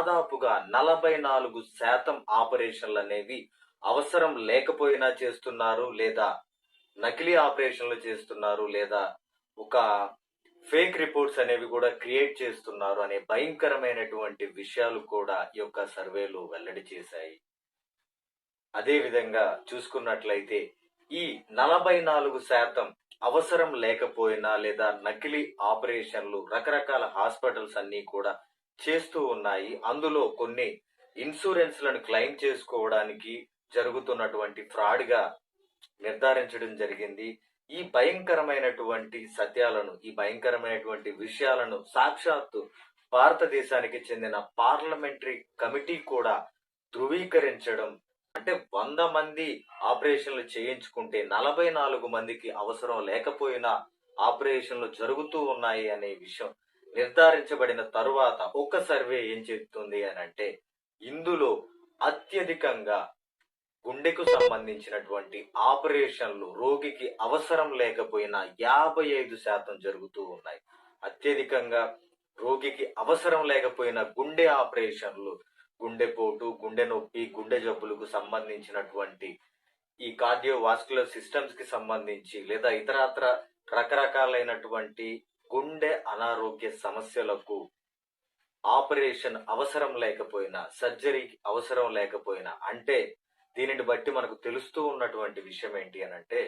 దాదాపుగా నలభై నాలుగు శాతం ఆపరేషన్లు అనేవి అవసరం లేకపోయినా చేస్తున్నారు లేదా నకిలీ ఆపరేషన్లు చేస్తున్నారు లేదా ఒక ఫేక్ రిపోర్ట్స్ అనేవి కూడా క్రియేట్ చేస్తున్నారు అనే భయంకరమైనటువంటి విషయాలు కూడా ఈ యొక్క సర్వేలు వెల్లడి చేశాయి. అదేవిధంగా చూసుకున్నట్లయితే ఈ నలభై నాలుగు శాతం అవసరం లేకపోయినా లేదా నకిలీ ఆపరేషన్లు రకరకాల హాస్పిటల్స్ అన్ని కూడా చేస్తూ ఉన్నాయి. అందులో కొన్ని ఇన్సూరెన్స్లను క్లెయిమ్ చేసుకోవడానికి జరుగుతున్నటువంటి ఫ్రాడ్గా నిర్ధారించడం జరిగింది. ఈ భయంకరమైనటువంటి సత్యాలను ఈ భయంకరమైనటువంటి విషయాలను సాక్షాత్తు భారతదేశానికి చెందిన పార్లమెంటరీ కమిటీ కూడా ధృవీకరించడం అంటే వంద మంది ఆపరేషన్లు చేయించుకుంటే నలభై నాలుగు మందికి అవసరం లేకపోయినా ఆపరేషన్లు జరుగుతూ ఉన్నాయి అనే విషయం నిర్ధారించబడిన తరువాత ఒక సర్వే ఏం చెప్తుంది అని అంటే ఇందులో అత్యధికంగా గుండెకు సంబంధించినటువంటి ఆపరేషన్లు రోగికి అవసరం లేకపోయినా యాభై ఐదు శాతం జరుగుతూ ఉన్నాయి. అత్యధికంగా రోగికి అవసరం లేకపోయినా గుండె ఆపరేషన్లు గుండెపోటు గుండె నొప్పి గుండె జబ్బులకు సంబంధించినటువంటి ఈ కార్డియోవాస్కులర్ సిస్టమ్స్కి సంబంధించి లేదా ఇతరత్ర రకరకాలైనటువంటి గుండె అనారోగ్య సమస్యలకు ఆపరేషన్ అవసరం లేకపోయినా సర్జరీకి అవసరం లేకపోయినా అంటే దీనిని బట్టి మనకు తెలుస్తూ ఉన్నటువంటి విషయం ఏంటి అని అంటే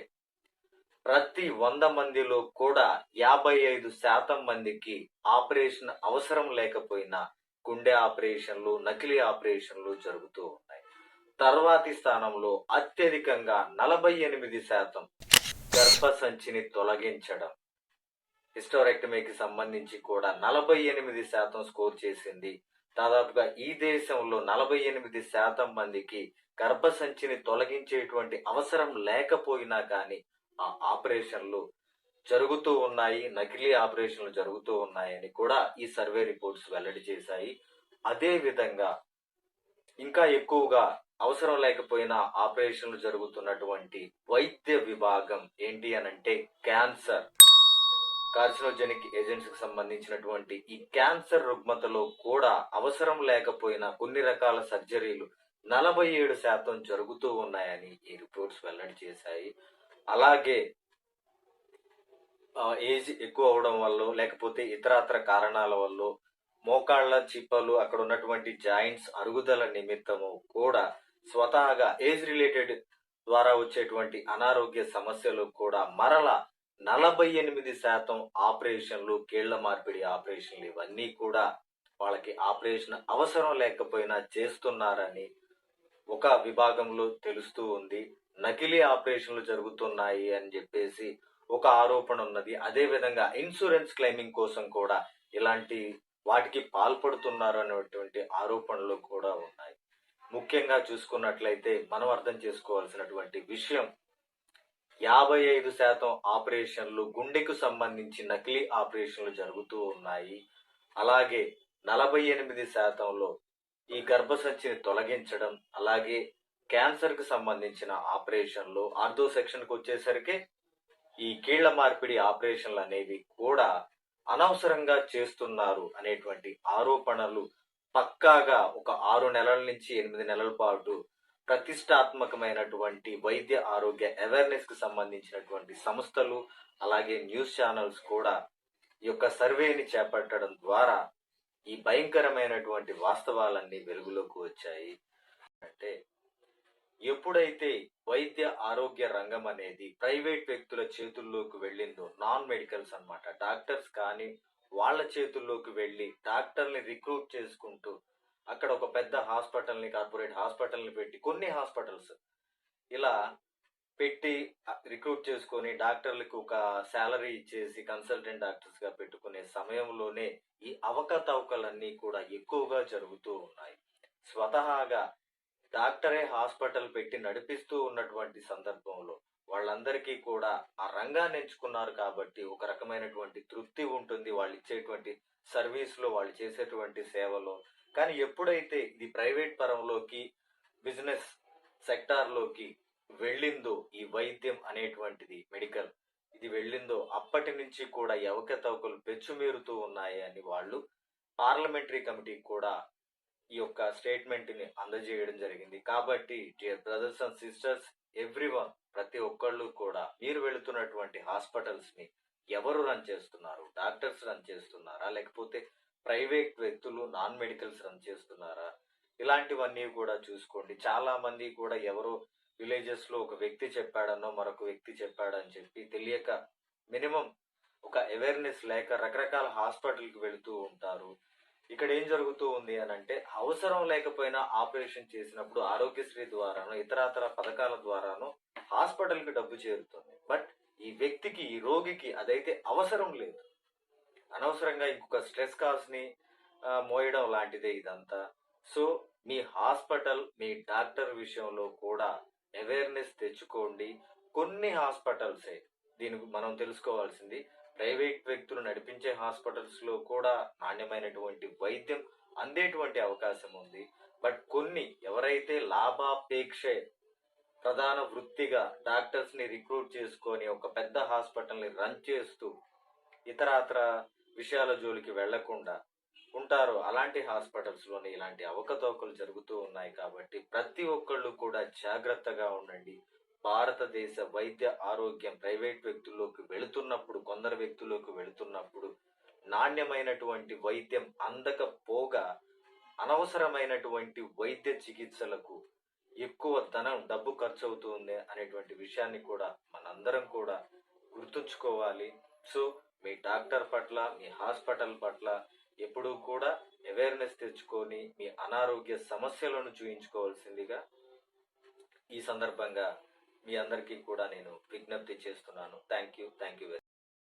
ప్రతి వంద మందిలో కూడా యాభై ఐదు శాతం మందికి ఆపరేషన్ అవసరం లేకపోయినా గుండె ఆపరేషన్లు నకిలీ ఆపరేషన్లు జరుగుతూ ఉన్నాయి. తర్వాతి స్థానంలో అత్యధికంగా నలభై ఎనిమిది శాతం గర్భసంచిని తొలగించడం. హిస్టోరెక్టమీకి సంబంధించి కూడా నలభై ఎనిమిది శాతం స్కోర్ చేసింది. దాదాపుగా ఈ దేశంలో నలభై ఎనిమిది శాతం మందికి గర్భసంచిని తొలగించేటువంటి అవసరం లేకపోయినా కానీ ఆ ఆపరేషన్లు జరుగుతూ ఉన్నాయి. నకిలీ ఆపరేషన్లు జరుగుతూ ఉన్నాయని కూడా ఈ సర్వే రిపోర్ట్స్ వెల్లడి చేశాయి. అదే విధంగా ఇంకా ఎక్కువగా అవసరం లేకపోయినా ఆపరేషన్లు జరుగుతున్నటువంటి వైద్య విభాగం ఏంటి అనంటే క్యాన్సర్. కార్సినోజెనిక్ ఏజెంట్స్కి సంబంధించినటువంటి ఈ క్యాన్సర్ రుగ్మతలో కూడా అవసరం లేకపోయినా కొన్ని రకాల సర్జరీలు నలభై ఏడు శాతం జరుగుతూ ఉన్నాయని ఈ రిపోర్ట్స్ వెల్లడి చేశాయి. అలాగే ఏజ్ ఎక్కువ అవడం వల్ల లేకపోతే ఇతరత్ర కారణాల వల్ల మోకాళ్ళ చిప్పలు అక్కడ ఉన్నటువంటి జాయింట్స్ అరుగుదల నిమిత్తము కూడా స్వతహాగా ఏజ్ రిలేటెడ్ ద్వారా వచ్చేటువంటి అనారోగ్య సమస్యలు కూడా మరల నలభై ఎనిమిది శాతం ఆపరేషన్లు కీళ్ళ మార్పిడి ఆపరేషన్లు ఇవన్నీ కూడా వాళ్ళకి ఆపరేషన్ అవసరం లేకపోయినా చేస్తున్నారని ఒక విభాగంలో తెలుస్తూ ఉంది. నకిలీ ఆపరేషన్లు జరుగుతున్నాయి అని చెప్పేసి ఒక ఆరోపణ ఉన్నది. అదే విధంగా ఇన్సూరెన్స్ క్లెయిమింగ్ కోసం కూడా ఇలాంటి వాటికి పాల్పడుతున్నారు అనేటువంటి ఆరోపణలు కూడా ఉన్నాయి. ముఖ్యంగా చూసుకున్నట్లయితే మనం అర్థం చేసుకోవాల్సినటువంటి విషయం యాభై ఐదు శాతం ఆపరేషన్లు గుండెకు సంబంధించి నకిలీ ఆపరేషన్లు జరుగుతూ ఉన్నాయి. అలాగే నలభై ఎనిమిది శాతంలో ఈ గర్భసంచిని తొలగించడం అలాగే క్యాన్సర్కు సంబంధించిన ఆపరేషన్లు ఆర్థో సెక్షన్కు వచ్చేసరికి ఈ కీళ్ళ మార్పిడి ఆపరేషన్లు అనేవి కూడా అనవసరంగా చేస్తున్నారు అనేటువంటి ఆరోపణలు పక్కాగా ఒక ఆరు నెలల నుంచి ఎనిమిది నెలల పాటు ప్రతిష్టాత్మకమైనటువంటి వైద్య ఆరోగ్య అవేర్నెస్కు సంబంధించినటువంటి సంస్థలు అలాగే న్యూస్ ఛానల్స్ కూడా ఈ యొక్క సర్వేని చేపట్టడం ద్వారా ఈ భయంకరమైనటువంటి వాస్తవాలన్నీ వెలుగులోకి వచ్చాయి. అంటే ఎప్పుడైతే వైద్య ఆరోగ్య రంగం అనేది ప్రైవేట్ వ్యక్తుల చేతుల్లోకి వెళ్ళిందో నాన్ మెడికల్స్ అన్నమాట డాక్టర్స్ కానీ వాళ్ళ చేతుల్లోకి వెళ్ళి డాక్టర్ని రిక్రూట్ చేసుకుంటూ అక్కడ ఒక పెద్ద హాస్పిటల్ని కార్పొరేట్ హాస్పిటల్ని పెట్టి కొన్ని హాస్పిటల్స్ ఇలా పెట్టి రిక్రూట్ చేసుకొని డాక్టర్లకు ఒక శాలరీ ఇచ్చేసి కన్సల్టెంట్ డాక్టర్స్గా పెట్టుకునే సమయంలోనే ఈ అవకతవకలన్నీ కూడా ఎక్కువగా జరుగుతూ ఉన్నాయి. స్వతహాగా డాక్టరే హాస్పిటల్ పెట్టి నడిపిస్తూ ఉన్నటువంటి సందర్భంలో వాళ్ళందరికీ కూడా ఆ రంగాన్ని ఎంచుకున్నారు కాబట్టి ఒక రకమైనటువంటి తృప్తి ఉంటుంది. వాళ్ళు ఇచ్చేటువంటి సర్వీస్లో వాళ్ళు చేసేటువంటి సేవలో కానీ ఎప్పుడైతే ఇది ప్రైవేట్ పరంలోకి బిజినెస్ సెక్టార్లోకి వెళ్ళిందో ఈ వైద్యం అనేటువంటిది మెడికల్ ఇది వెళ్ళిందో అప్పటి నుంచి కూడా ఎవకతవకలు పెచ్చుమీరుతూ ఉన్నాయి అని వాళ్ళు పార్లమెంటరీ కమిటీ కూడా ఈ యొక్క స్టేట్మెంట్ని అందజేయడం జరిగింది. కాబట్టి dear brothers and sisters everyone ప్రతి ఒక్కళ్ళు కూడా మీరు వెళుతున్నటువంటి హాస్పిటల్స్ని ఎవరు రన్ చేస్తున్నారు? డాక్టర్స్ రన్ చేస్తున్నారా? లేకపోతే ప్రైవేట్ వ్యక్తులు నాన్ మెడికల్స్ రన్ చేస్తున్నారా? ఇలాంటివన్నీ కూడా చూసుకోండి. చాలా మంది కూడా ఎవరో విలేజెస్లో ఒక వ్యక్తి చెప్పాడనో మరొక వ్యక్తి చెప్పాడని చెప్పి తెలియక మినిమం ఒక అవేర్నెస్ లేక రకరకాల హాస్పిటల్కి వెళుతూ ఉంటారు. ఇక్కడ ఏం జరుగుతూ ఉంది అని అంటే అవసరం లేకపోయినా ఆపరేషన్ చేసినప్పుడు ఆరోగ్యశ్రీ ద్వారానో ఇతరాతర పథకాల ద్వారానో హాస్పిటల్కి డబ్బు చేరుతుంది. బట్ ఈ వ్యక్తికి ఈ రోగికి అదైతే అవసరం లేదు. అనవసరంగా ఇంకొక స్ట్రెస్ కాల్స్ని మోయడం లాంటిదే ఇదంతా. సో మీ హాస్పిటల్ మీ డాక్టర్ విషయంలో కూడా అవేర్నెస్ తెచ్చుకోండి. కొన్ని హాస్పిటల్సే దీనికి మనం తెలుసుకోవాల్సింది. ప్రైవేట్ వ్యక్తులు నడిపించే హాస్పిటల్స్లో కూడా నాణ్యమైనటువంటి వైద్యం అందేటువంటి అవకాశం ఉంది. బట్ కొన్ని ఎవరైతే లాభాపేక్షే ప్రధాన వృత్తిగా డాక్టర్స్ని రిక్రూట్ చేసుకొని ఒక పెద్ద హాస్పిటల్ని రన్ చేస్తూ ఇతరాతర విషయాల జోలికి వెళ్ళకుండా ఉంటారో. అలాంటి హాస్పిటల్స్లోని ఇలాంటి అవకతవకలు జరుగుతూ ఉన్నాయి కాబట్టి ప్రతి ఒక్కళ్ళు కూడా జాగ్రత్తగా ఉండండి. భారతదేశ వైద్య ఆరోగ్యం ప్రైవేట్ వ్యక్తుల్లోకి వెళుతున్నప్పుడు కొందరు వ్యక్తుల్లోకి వెళుతున్నప్పుడు నాణ్యమైనటువంటి వైద్యం అందకపోగా అనవసరమైనటువంటి వైద్య చికిత్సలకు ఎక్కువ ధనం డబ్బు ఖర్చు అవుతుంది అనేటువంటి విషయాన్ని కూడా మనందరం కూడా గుర్తుంచుకోవాలి. సో మీ డాక్టర్ పట్ల మీ హాస్పిటల్ పట్ల ఎప్పుడూ కూడా అవేర్నెస్ తెచ్చుకొని మీ అనారోగ్య సమస్యలను చూయించుకోవాల్సిందిగా ఈ సందర్భంగా మీ అందరికీ కూడా నేను విజ్ఞప్తి చేస్తున్నాను. Thank you thank you